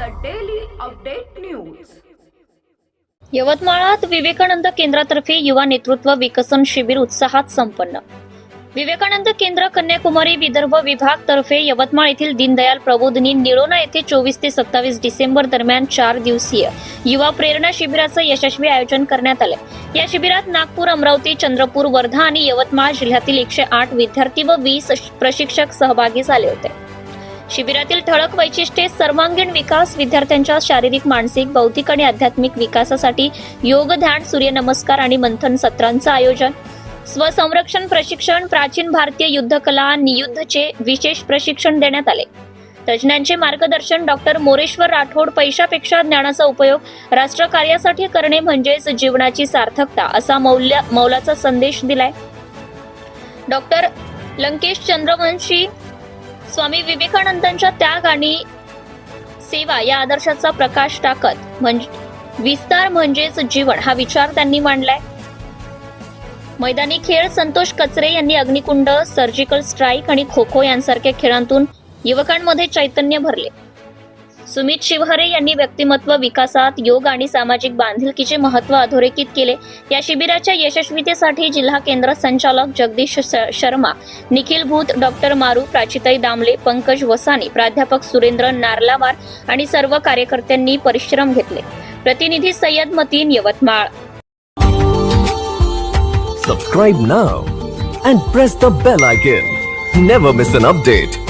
Update news. यवतमाळात विवेकानंद केंद्रातर्फे युवा नेतृत्व विकसन शिबिर उत्साहात संपन्न. विवेकानंद केंद्र कन्याकुमारी विदर्भ विभाग तर्फे यवतमाळ येथील दीनदयाल प्रबोधिनी निळोना येथे चोवीस ते सत्तावीस डिसेंबर दरम्यान चार दिवसीय युवा प्रेरणा शिबिराचं यशस्वी आयोजन करण्यात आले. या शिबिरात नागपूर अमरावती चंद्रपूर वर्धा आणि यवतमाळ जिल्ह्यातील एकशे आठ विद्यार्थी व वीस प्रशिक्षक सहभागी झाले होते. शिबिरातील ठळक वैशिष्ट्ये सर्वांगीण विकास विद्यार्थ्यांच्या शारीरिक मानसिक बौद्धिक आणि आध्यात्मिक विकासासाठी योग ध्यान सूर्यनमस्कार आणि मंथन सत्रांचं आयोजन. स्वसंरक्षण प्रशिक्षण प्राचीन भारतीय युद्धकला नियुद्धचे विशेष प्रशिक्षण देण्यात आले. तज्ज्ञांचे मार्गदर्शन डॉक्टर मोरेश्वर राठोड पैशापेक्षा ज्ञानाचा उपयोग राष्ट्रकार्यासाठी करणे म्हणजेच जीवनाची सार्थकता असा मौल्य मौलाचा संदेश दिलाय. डॉक्टर लंकेश चंद्रवंशी स्वामी विवेकानंदांच्या त्याग आणि सेवा या आदर्शाचा प्रकाश टाकत म्हणजे विस्तार म्हणजेच जीवन हा विचार त्यांनी मांडलाय. मैदानी खेळ संतोष कचरे यांनी अग्निकुंड सर्जिकल स्ट्राईक आणि खो खो यांसारख्या खेळांतून युवकांमध्ये चैतन्य भरले. सुमित शिवहरे यांनी व्यक्तिमत्व विकासात योग आणि सामाजिक बांधिलकीचे महत्त्व अधोरेखित केले. या शिबिराच्या यशस्वीतेसाठी जिल्हा केंद्र संचालक जगदीश श- शर्मा निखिल भूत डॉक्टर मारू प्राचिताई दामले पंकज वसानी प्राध्यापक सुरेंद्र नारलावार आणि सर्व कार्यकर्त्यांनी परिश्रम घेतले. प्रतिनिधी Sayyad Mateen Yavatmal. Subscribe now and press the bell icon never miss an update